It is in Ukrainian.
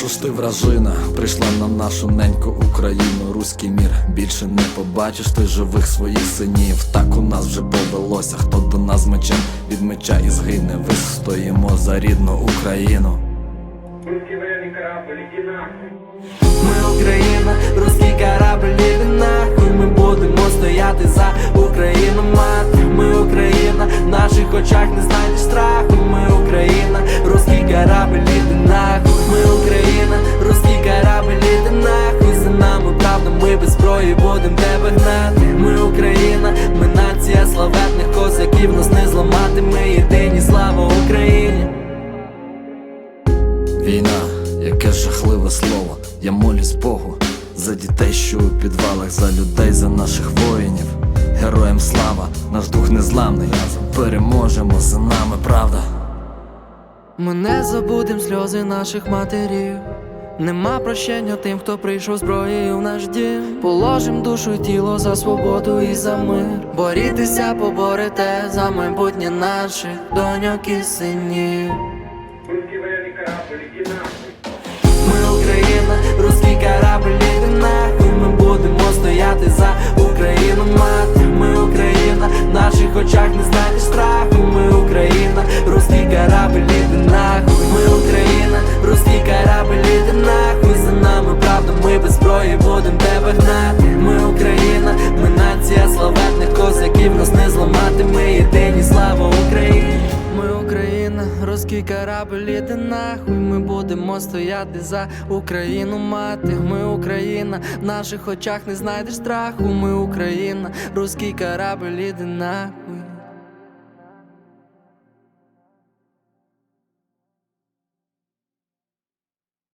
Що ж ти вражина, прийшла на нашу неньку Україну, руський мір більше не побачиш. Ти живих своїх синів. Так у нас вже повелося, хто до нас мечем від меча і згине. Вистоїмо за рідну Україну. Ми Україна, русський корабль, іди нахуй. Ми будемо стояти за Україну, мати. Ми Україна, в наших очах не знайдеш страху. Ми Україна, русський корабль, іди нахуй будем Ми Україна, ми нація славетних козаків Нас не зламати, ми єдині, слава Україні Війна, яке жахливе слово. Я молюсь Богу за дітей, що у підвалах, за людей, за наших воїнів. Героям слава, наш дух незламний. Переможемо за нами, правда. Ми не забудем сльози наших матерів. Нема прощення тим, хто прийшов зброєю в наш дім. Положим душу і тіло за свободу і за мир. Борітеся, поборете за майбутнє наших доньок і синів. Зламати, і слава Україні. Ми Україна, русський корабль, іди нахуй. Ми будемо стояти за Україну, мати. Ми Україна, в наших очах не знайдеш страху. Ми Україна, русський корабль, іди нахуй